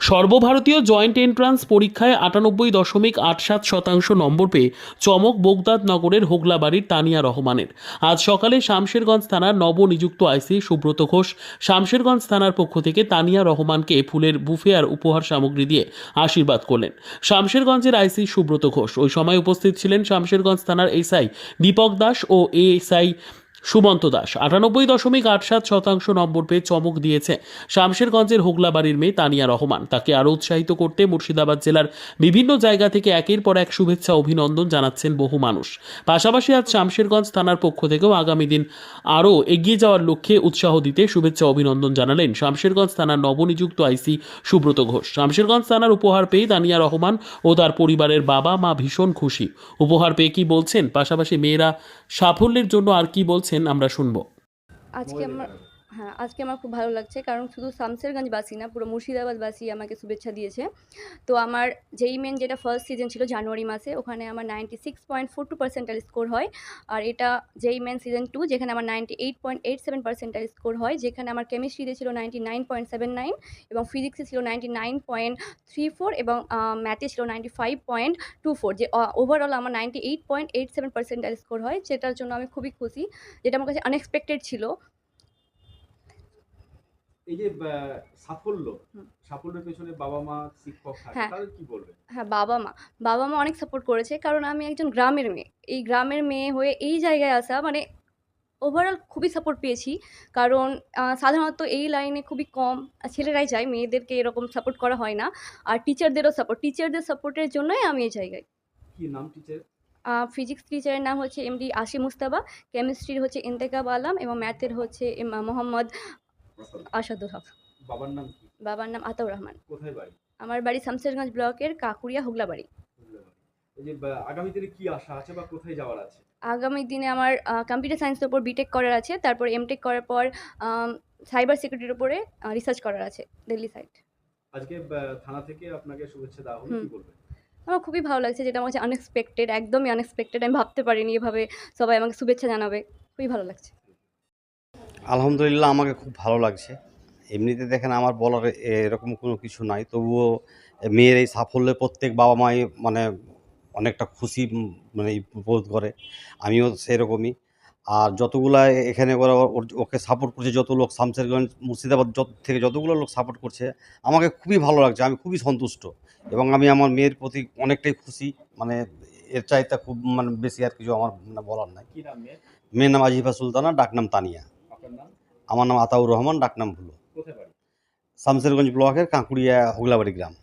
সর্বভারতীয় joint entrance পরীক্ষায় আটানব্বই দশমিক আট সাত শতাংশ নম্বর পেয়ে চমক বোগদাদ নগরের হোগলাবাড়ির তানিয়া রহমানের। আজ সকালে শামশেরগঞ্জ থানার নবনিযুক্ত আইসি সুব্রত ঘোষ শামশেরগঞ্জ থানার পক্ষ থেকে তানিয়া রহমানকে ফুলের বুফে আর উপহার সামগ্রী দিয়ে আশীর্বাদ করলেন। শামশেরগঞ্জের আইসি সুব্রত ঘোষ। ওই সময় উপস্থিত ছিলেন শামশেরগঞ্জ থানার এসআই দীপক দাস ও এএসআই সুমন্ত দাস। আটানব্বই দশমিক আট সাত শতাংশ নম্বর পেয়ে চমক দিয়েছে শামশেরগঞ্জের হোগলাবাড়ির মেয়ে তানিয়া রহমান। তাকে আরও উৎসাহিত করতে মুর্শিদাবাদ জেলার বিভিন্ন জায়গা থেকে একের পর এক শুভেচ্ছা, অভিনন্দন জানাচ্ছেন বহু মানুষ। পাশাপাশি আজ শামশেরগঞ্জ থানার পক্ষ থেকেও আগামী দিন আরও এগিয়ে যাওয়ার লক্ষ্যে উৎসাহ দিতে শুভেচ্ছা, অভিনন্দন জানালেন শামশেরগঞ্জ থানার নবনিযুক্ত আইসি সুব্রত ঘোষ। শামশেরগঞ্জ থানার উপহার পেয়ে তানিয়া রহমান ও তার পরিবারের বাবা মা ভীষণ খুশি। উপহার পেয়ে কি বলছেন? পাশাপাশি মেয়েরা সাফল্যের জন্য আর কি বলছেন আমরা শুনব। আজকে আমার হ্যাঁ আজকে আমার খুব ভালো লাগছে। কারণ শুধু শামসেরগঞ্জবাসী না, পুরো মুর্শিদাবাদবাসী আমাকে শুভেচ্ছা দিয়েছে। তো আমার যেই মেন যেটা ফার্স্ট সিজন ছিল জানুয়ারি মাসে, ওখানে আমার ninety six point four two percentile score হয়। আর এটা যেই মেন সিজন টু যেখানে আমার ninety eight point eight seven percentile score হয়, যেখানে আমার কেমিস্ট্রিতে ছিল ninety nine point seven nine এবং ফিজিক্সে ছিল ninety nine point three four এবং ম্যাথে ছিল ninety five point two four যে ওভারঅল আমার ninety eight point eight seven percentile score হয় যেটার জন্য আমি খুবই খুশি। যেটা আমার কাছে আনএক্সপেক্টেড ছিল। এই যে সাফল্য সাফল্যের পেছনে বাবা মা শিক্ষক হ্যাঁ। তাদের কি বলবেন? হ্যাঁ বাবা মা। বাবা মা অনেক সাপোর্ট করেছে কারণ আমি একজন গ্রামের মেয়ে। এই গ্রামের মেয়ে হয়ে এই জায়গায় আসা মানে ওভারঅল খুবই সাপোর্ট পেয়েছি। কারণ সাধারণত এই লাইনে খুবই কম ছেলেরাই যায় মেয়েদেরকে এরকম সাপোর্ট করা হয় না। আর টিচারদেরও সাপোর্ট টিচারদের সাপোর্টের জন্যই আমি এই জায়গায়। কি নাম টিচার ফিজিক্স টিচারের নাম হচ্ছে এমডি আসি মুস্তাবা। কেমিস্ট্রির হচ্ছে ইন্তেকাব আলম এবং ম্যাথের হচ্ছে মোহাম্মদ আসাদুল হক। বাবার নাম কি? বাবার নাম আতাউর রহমান। কোথায় বাড়ি? আমার বাড়ি শামসেরগঞ্জ ব্লকের কাকুরিয়া। এই যে আগামী দিনে কি আশা আছে বা কোথায় যাওয়ার আছে? আগামী দিনে আমার কম্পিউটার সায়েন্সের উপর বিটেক করার আছে তারপর এমটেক করার পর সাইবার সিকিউরিটির উপরে রিসার্চ করার আছে দিল্লি সাইড আজকে থানা থেকে আপনাকে শুভেচ্ছা দেওয়া হলো কি বলবেন? আমার খুবই ভালো লাগছে যেটা আমার কাছে আনএক্সপেক্টেড একদমই আনএক্সপেক্টেড আমি ভাবতে পারিনি এভাবে সবাই আমাকে শুভেচ্ছা জানাবে খুবই ভালো লাগছে। আলহামদুলিল্লাহ আমাকে খুব ভালো লাগছে। এমনিতে দেখেন আমার বলার এরকম কোনো কিছু নাই তবুও মেয়ের এই সাফল্যে প্রত্যেক বাবা মাই মানে অনেকটা খুশি মানে বোধ করে আমিও সেরকমই। আর যতগুলা এখানে ওরা ওকে সাপোর্ট করছে যত লোক শামসেরগঞ্জ মুর্শিদাবাদ যত থেকে যতগুলো লোক সাপোর্ট করছে আমাকে খুবই ভালো লাগছে আমি খুবই সন্তুষ্ট। এবং আমি আমার মেয়ের প্রতি অনেকটাই খুশি মানে এর চাইতে খুব মানে বেশি আর কিছু আমার মানে বলার নাই। কি নাম মেয়ে মেয়ের নাম আজিফা সুলতানা ডাকনাম তানিয়া। আমার নাম আতাউর রহমান ডাকনাম ভুলো। শামসেরগঞ্জ ব্লকের কাঁকুড়িয়া হুগলাবাড়ি গ্রাম।